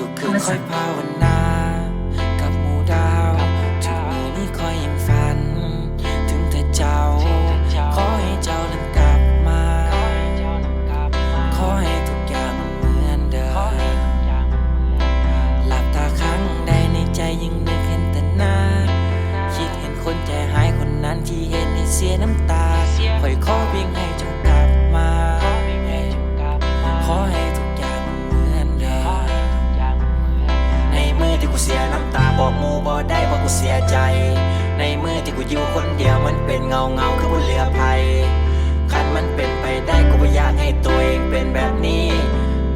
ทุกคืนคอยภาวนา บอกมูบอกได้ว่ากูเสียใจ ในมือที่กูอยู่คนเดียวมันเป็นเงาเงาคือกูเหลือภัยคันมันเป็นไปได้กูบ่อยากให้ตัวเองเป็นแบบนี้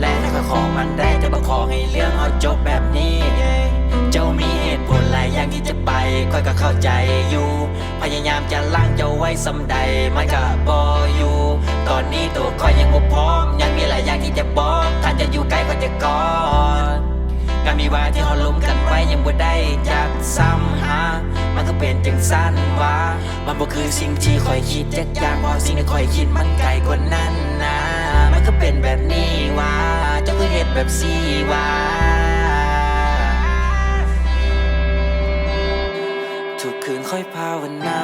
และถ้าก็ขอมันได้แต่บ่ขอให้เรื่องเอาจบแบบนี้ เจ้ามีเหตุผลหลายอย่างที่จะไปค่อยก็เข้าใจอยู่ พยายามจะล้างเจ้าไว้สำใดมันก็บออยู่ ตอนนี้ตัวคอยยังบ่พร้อม ยังมีหลายอย่างที่จะบอกถ้าจะอยู่ ไว้ยังบ่ได้จักซ้ำหา มันก็เป็นจังสั้นว่ามันบ่คือสิ่งที่คอยคิดจักอย่างว่าะสิ่งที่คอยคิดมันไกลกว่านั้นนะ มันก็เป็นแบบนี้ว่าเจ้าก็เห็ดแบบสี่ว่าทุกคืนคอยภาวนา